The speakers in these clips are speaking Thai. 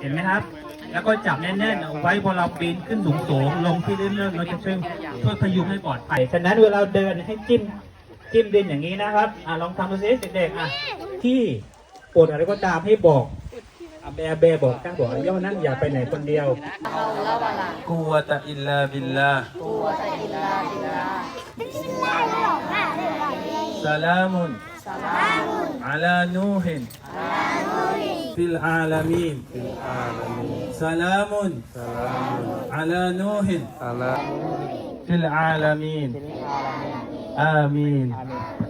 เห็นไหมครับ แล้วก็จับแน่นๆเอาไว้พอเราปีนขึ้นสูงๆลงที่เรื่อยๆเราจะช่วยช่วยพยุงให้ปลอดภัยฉะนั้นเวลาเดินให้จิ้มจิ้มดินอย่างนี้นะครับอะลองทำดูสิเด็กๆอะที่ปวดอะไรก็ตามให้บอกอาเบเบบอกตั้งบอกย่อนั่นอย่าไปไหนคนเดียวกูตะอิลลาบิลลากูวตะอิลลาบิลลาสลามุนสลามุนอะลานูฮินอะลา في العالمين. سلام. على نوح. في العالمين. آمين. الله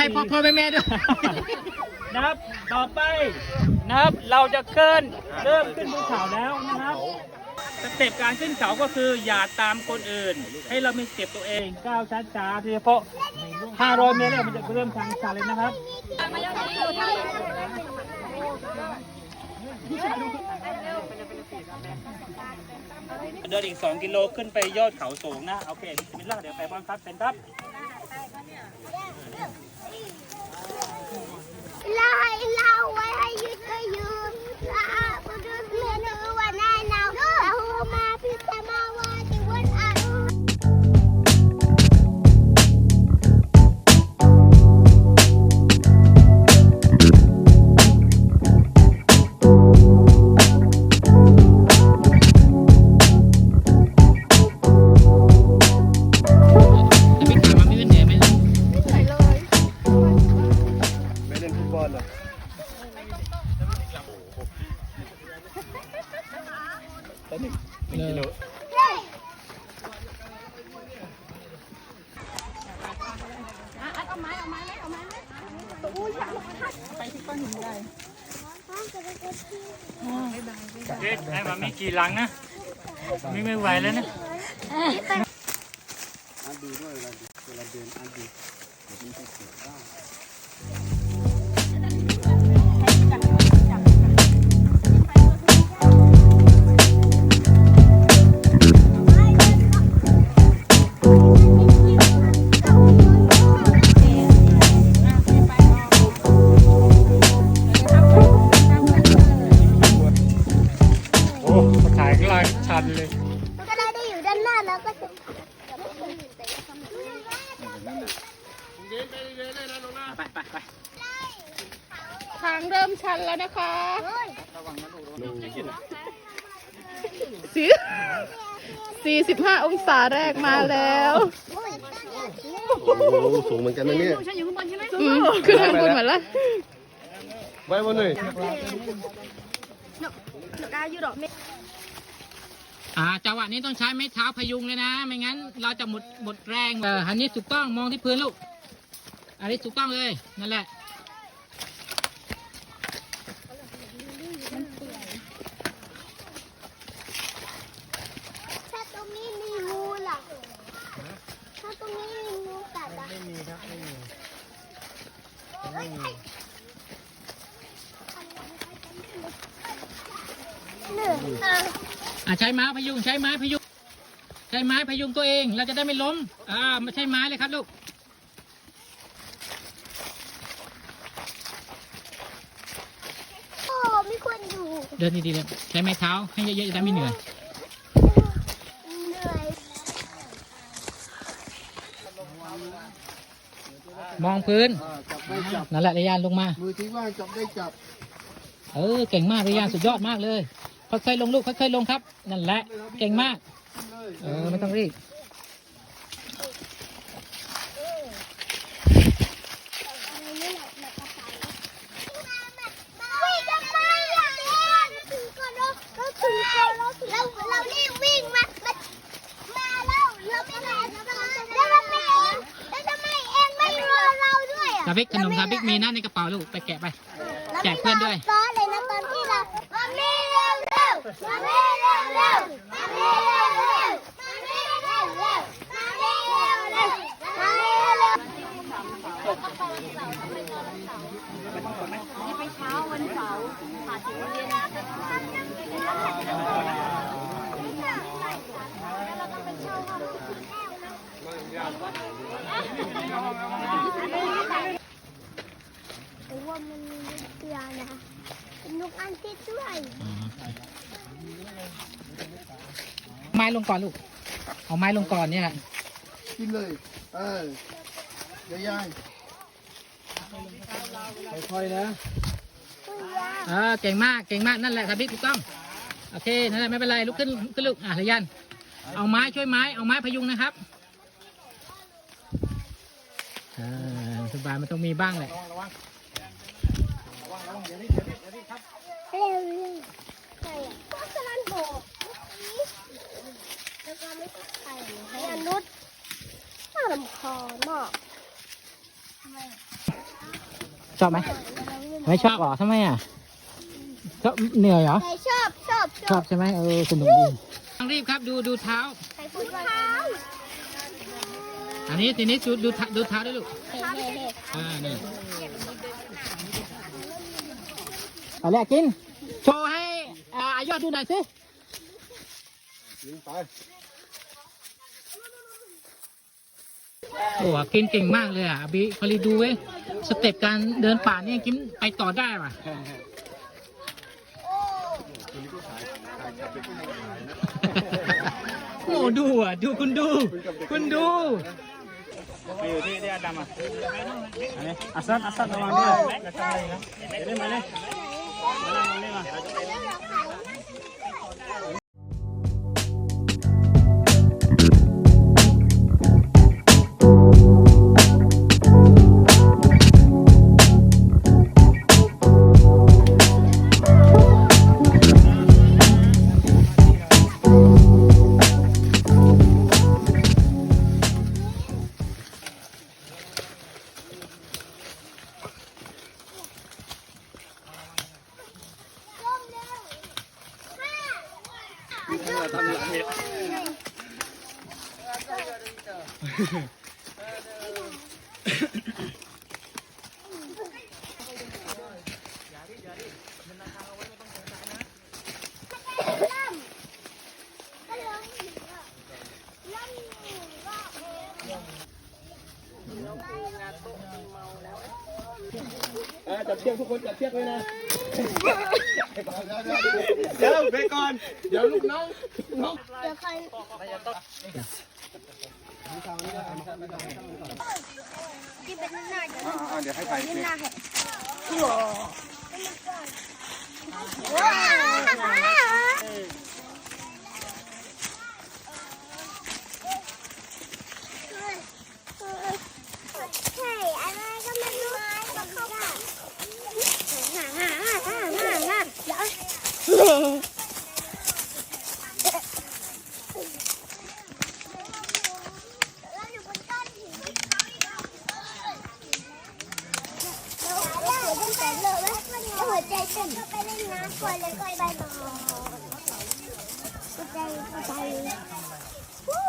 ให้พ่อพ่อแม่แม่ด้วยนะครับ ต่อไปนะครับ เราจะเกินเริ่มขึ้นภูเขาแล้วนะครับ สเต็ปการขึ้นเขาก็คืออย่าตามคนอื่น ให้เรามีสเต็ปตัวเองก้าวช้าๆโดยเฉพาะ500เมตรแรกมันจะเริ่มทางชันเลยนะครับเดินอีก 2 กิโลขึ้นไปยอดเขาสูงนะ โอเคมิลล่าเดี๋ยวไปบ้างครับเป็นครับ Hey! หลังนะไม่ไม่ไหวแล้วนะอันดูด้วยเวลาเวลาเดินอันดูเดี๋ยวมันจะเสียได้โนเลยก็ได้ได้อยู่ด้านหน้าแล้วก็จะทางเริ่มชันแล้วนะคะสี่สี่สิบห้าองศาแรกมาแล้วโอ้โหสูงเหมือนกันนะเนี่ยอืมขึ้นทางบนหมดแล้วไว้บนหน่อย อ่าจังหวะนี้ต้องใช้ไม้เท้าพยุงเลยนะ ไม่งั้น เราจะหมดหมดแรงเอออันนี้ถูกต้องมองที่พื้นลูก อันนี้ถูกต้องเลยนั่นแหละถ้าตรงนี้มีงูล่ะถ้าตรงนี้มีงูกัดอะไม่มีครับไม่มีไม่มีหนึ่งอะ อ่าใช้ไม้พยุงใช้ไม้พยุงใช้ไม้พยุงตัวเองเราจะได้ไม่ล้ม อ่าไม่ใช่ไม้เลยครับลูกเดินดีๆเลยใช้ไม้เท้าให้เยอะๆจะได้ไม่เหนื่อยเหนื่อยมองพื้นจับได้จับ นั่นแหละระยานลงมา มือที่ว่างจับได้จับ เออเก่งมากระยานสุดยอดมากเลย ค่อยๆลงลูกค่อยๆลงครับ นั่นแหละเก่งมาก เออไม่ต้องรีบวิ่งทำไมอะเราถึงก่อนเราถึงก่อนเราเราเรารีบวิ่งมามามาเราไม่เห็นแล้วทำไมเองแล้วทำไมเองไม่รอเราด้วยอะทาบิกขนมทาบิกมีนะในกระเป๋าลูกไปแกะไป แจกเพื่อนด้วย เร็วมามีเร็วเร็วมามีเร็วเร็วมามีเร็วเร็วมามีเร็วเร็วมามีเร็ว หรือว่ามันมีลูกเรือนะเป็นนกอันที่ด้วย ไม้ ลงก่อนลูก เอาไม้ลงก่อนเนี่ยกินเลย เออเดี๋ยวยายค่อยๆนะเออเก่งมากเก่งมากนั่นแหละทาบิกถูกต้องโอเคนั่นแหละไม่เป็นไรลุกขึ้นขึ้นลูกอะระยันเอาไม้ช่วยไม้เอาไม้พยุงนะครับเออสบายมันต้องมีบ้างแหละ เร็วเลยใช่อะก็สลันโบกแล้วก็ไม่ต้องใส่ให้อนุษ น่าลำคาญมากชอบไหมไม่ชอบเหรอทำไมอะชอบเหนื่อยเหรอใครชอบชอบชชออบบใช่ไหมเออสนุกดีต้องรีบครับดูดูเท้า ใครพูดเท้าอันนี้ทีนี้ดูดูเท้าดูเท้าด้วยลูกเฮ้เฮ้เฮ้อ่านี่เอาแรกกิน โชว์ให้อ่ายอดดูหน่อยสิ ยิงไป โอ้โหกินเก่งมากเลยอะบิพอลีดูเว้ยสเต็ปการเดินป่านี่กินไปต่อได้ว่ะโอ้ดูอะดูคุณดู คุณดูมาอยู่ที่ที่อาดำอะอันนี้อาซันอาซันระวังด้วยจะทำอะไรนะเล่นมาเลยมานั่งเล่นมา เชือกทุกคนจับเชือกไว้นะ เดี๋ยวไปก่อน เดี๋ยวลูกน้องน้องเดี๋ยวใครที่เป็นหน้าเดี๋ยวอ่าเดี๋ยวให้ถ่ายคลิปหน้าเห็ดว้าวใช่อะไรก็ไม่รู้ก็เข้าได้ฮ่าฮ่าฮ่าฮ่าฮ่าฮ่าเดี๋ยว เราอยู่บนก้อนหินเราเราหัวใจเต้นเลย เราหัวใจเต้นก็ไปเล่นน้ำก่อนแล้วก็ไปนอนหัวใจหัวใจวู้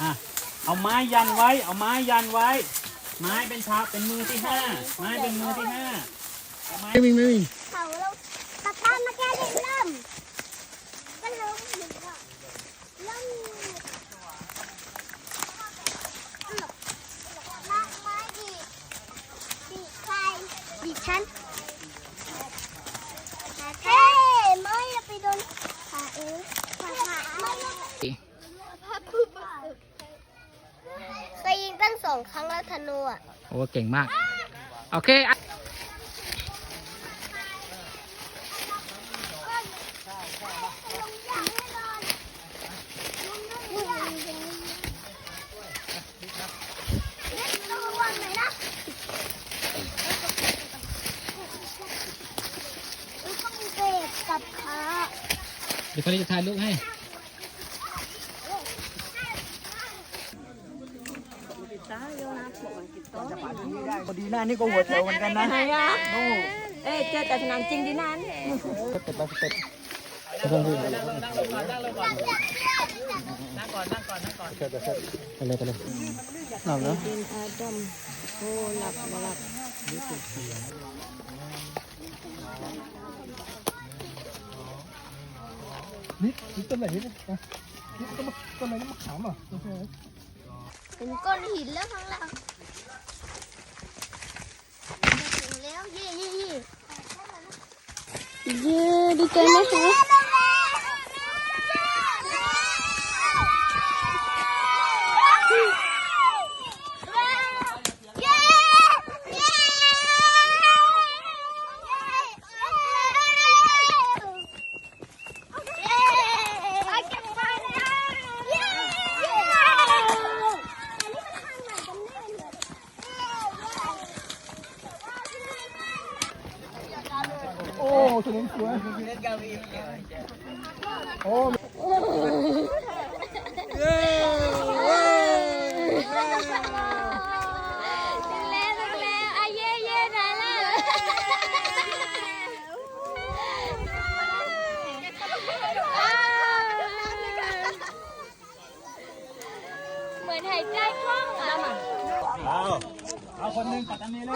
อะเอาไม้ยันไว้ เอาไม้ยันไว้ ไม้เป็นเท้าเป็นมือที่ห้าไม้เป็นมือที่ห้าเอาไม้ ไม่มีไม่มีเขาเราปะทานมาแก้เล่นเริ่มก็ล้ม เคยยิงตั้งสองครั้งแล้วธนูอะ โอ้เก่งมาก โอเค เดี๋ยวเขาจะถ่ายรูปให้พอดีหน้านี่ก็หัวแถวเหมือนกันนะเอ้ยเจอแต่สนามจริงดีนั้นสเต็ปไปสเต็ปนั่งก่อนนั่งก่อนนั่งก่อนนั่งก่อนนั่งก่อนนั่งก่อนไปเลยไปเลยหลับแล้วเป็นอาดัมโอ้หลับมาหลับ นี่นี่ต้นไหนนี่นะนี่ต้นมะต้นอะไรนะมะขามอะไม่ใช่ไหมเป็นก้อนหินแล้วข้างล่างถึงแล้วเย่เย่เย่เย้ดีใจไหมคะ คนหนึ่งปัตตานีเลย